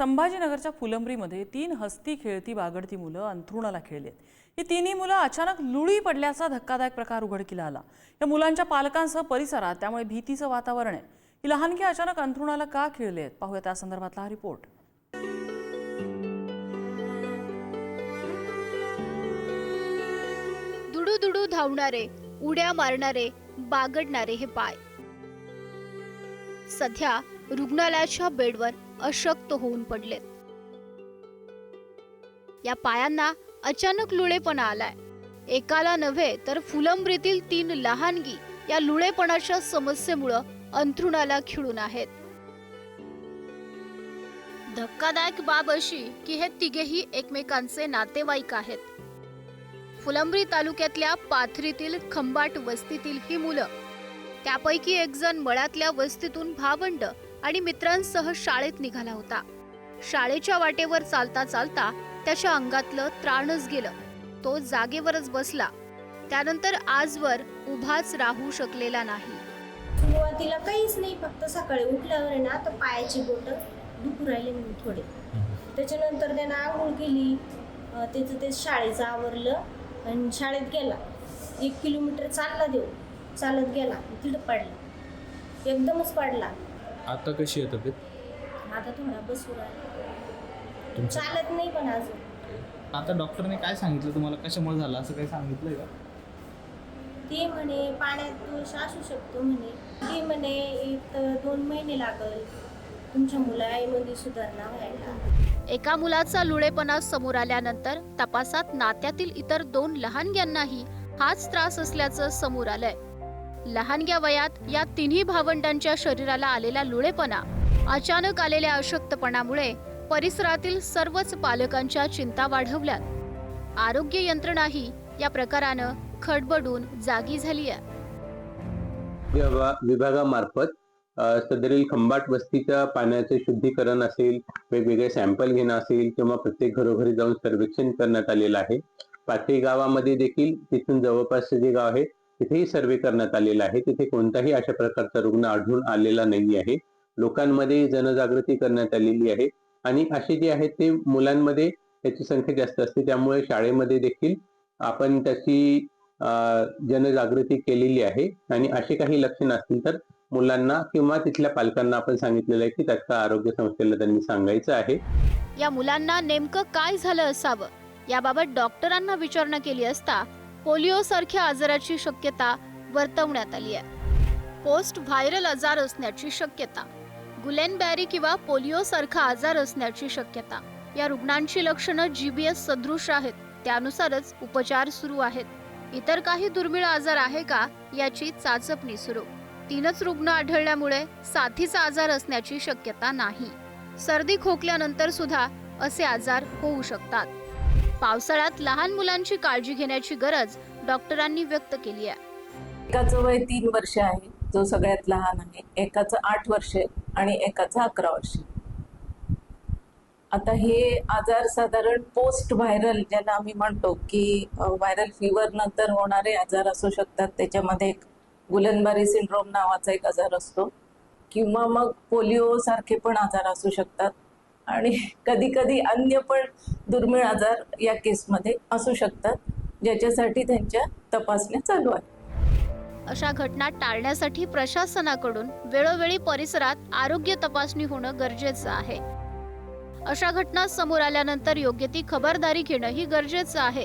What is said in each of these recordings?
संभाजीनगरच्या फुलंब्रीमध्ये तीन हस्ती खेळती बागडती मुलं अंथरुणाला खेळली आहेत ही तिन्ही मुलं अचानक लुळी पडल्याचा धक्कादायक प्रकार उघडकीला आला. या मुलांच्या पालकांसह परिसरात त्यामुळे भीतीचं वातावरण आहे. ही लहानगी अचानक अंथरुणाला का खेळले आहेत पाहूया त्या संदर्भातला हा रिपोर्ट. दुडू दुडू धावणारे उड्या मारणारे बागडणारे हे पाय. सध्या रुग्णालयाच्या बेडवर अशक्त होऊन पडलेत या पायांना अचानक लुळेपणा आलाय. एकाला नव्हे तर फुलंब्रीतील तीन लहानगी या लुळेपणाच्या समस्येमुळं अंथरुणाला खिळून आहेत. धक्कादायक बाब अशी की हे तिघेही एकमेकांचे नातेवाईक आहेत. फुलंब्री तालुक्यातल्या पाथरीतील खंबाट वस्तीतील ही मुलं. त्यापैकी एक जण मळ्यातल्या वस्तीतून भावंड आणि मित्रांसह शाळेत निघाला होता. शाळेच्या वाटेवर चालता चालता त्याच्या अंगातलं त्राणच गेलं. तो जागेवरच बसला. त्यानंतर आजवर उभाच राहू शकलेला नाही. सुरुवातीला काहीच नाही फक्त सकाळी उठल्यावर ना तर पायाची बोट दुखू राहिले म्हणून थोडे. त्याच्यानंतर त्यानं आंघोळ केली. त्याचं ते शाळेचं आवरलं आणि शाळेत गेला. एक किलोमीटर चालला देऊ चालत गेला. तिथं पडला. एकदमच पडला. आता कशी आहे तब्येत? आता थोडा बसू राहिला तुमचं? चालत नाही पण अजून. आता डॉक्टरने काय सांगितलं तुम्हाला? कशामुळे झालं? असं काही सांगितलंय का? ते म्हणे पाण्यात दोष असू शकतो म्हणे. ते म्हणे एक तर दोन महिने लागल. तुमच्या मुलामध्ये सुधारणा व्हायला. एका मुलाचा लुळेपणा समोर आल्यानंतर तपासात नात्यातील इतर दोन लहानग्यांनाही हाच त्रास असल्याचं समोर आलंय. लहानग्या वयात या तिन्ही भावंडांच्या शरीराला आलेला लुळेपणा अचानक आलेल्या अशक्तपणामुळे परिसरातील सर्वच पालकांच्या चिंता वाढवल्यात. आरोग्य यंत्रणाही या प्रकारानं खडबडून जागी झाली आहे. विभागामार्फत सदरील खंबाट वस्तीच्या पाण्याचे शुद्धीकरण असेल वेगवेगळे सॅम्पल घेणं असेल किंवा प्रत्येक घरोघरी जाऊन सर्वेक्षण करण्यात आलेलं आहे. पाथरी गावामध्ये देखील तिथून जवळपासचे जे गाव आहेत तिथेही सर्वे करण्यात आलेला आहे. तिथे कोणताही अशा प्रकारचा रुग्ण आढळून आलेला नाही आहे. लोकांमध्ये जनजागृती करण्यात आलेली आहे. आणि असे जे आहेत ते मुलांमध्ये त्याची संख्या जास्त असते. त्यामुळे शाळेमध्ये देखील आपण त्याची जनजागृती केलेली आहे. आणि असे काही लक्षण असतील तर मुलांना किंवा तिथल्या पालकांना आपण सांगितलेलं आहे की तात्काळ आरोग्य संस्थेला त्यांनी सांगायचं आहे. या मुलांना नेमकं काय झालं असावं? याबाबत डॉक्टरांना विचारणा केली असता पोलिओसारख्या आजाराची शक्यता वर्तवण्यात आली आहे. पोस्ट व्हायरल आजार असण्याची शक्यता गुलेनबॅरी किंवा पोलिओसारखा आजार असण्याची शक्यता या रुग्णांची लक्षणं जीबीएस सदृश आहेत त्यानुसारच उपचार सुरू आहेत. इतर काही दुर्मिळ आजार आहे का याची चाचपणी सुरू. तीनच रुग्ण आढळल्यामुळे साथीचा आजार असण्याची शक्यता नाही. सर्दी खोकल्यानंतर सुद्धा असे आजार होऊ शकतात. पावसाळ्यात लहान मुलांची काळजी घेण्याची गरज डॉक्टरांनी व्यक्त केली आहे. एकाचं वय तीन वर्ष आहे जो सगळ्यात लहान आहे. एकाचं आठ वर्ष आणि एकाचं अकरा वर्ष आता हे आजार साधारण पोस्ट व्हायरल ज्याला आम्ही म्हणतो की व्हायरल फीवर नंतर होणारे आजार असू शकतात. त्याच्यामध्ये एक गुलनबारी सिंड्रोम नावाचा एक आजार असतो. किंवा मग पोलिओ सारखे पण आजार असू शकतात. आणि कधी कधी अन्य पण दुर्मिळ आजार या केसमध्ये असू शकतात ज्याच्यासाठी त्यांच्या तपासण्या चालू आहेत. अशा घटना टाळण्यासाठी प्रशासनाकडून वेळोवेळी परिसरात आरोग्य तपासणी होणं गरजेचं आहे. अशा घटना समोर आल्यानंतर योग्य ती खबरदारी घेणं ही गरजेचं आहे.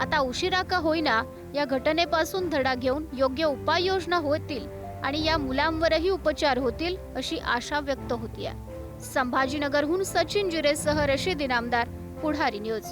आता उशिरा का होईना या घटनेपासून धडा घेऊन योग्य उपाययोजना होतील आणि या मुलांवरही उपचार होतील अशी आशा व्यक्त होतीये. संभाजीनगरहून सचिन जिरेसह रशीद इनामदार पुढारी न्यूज.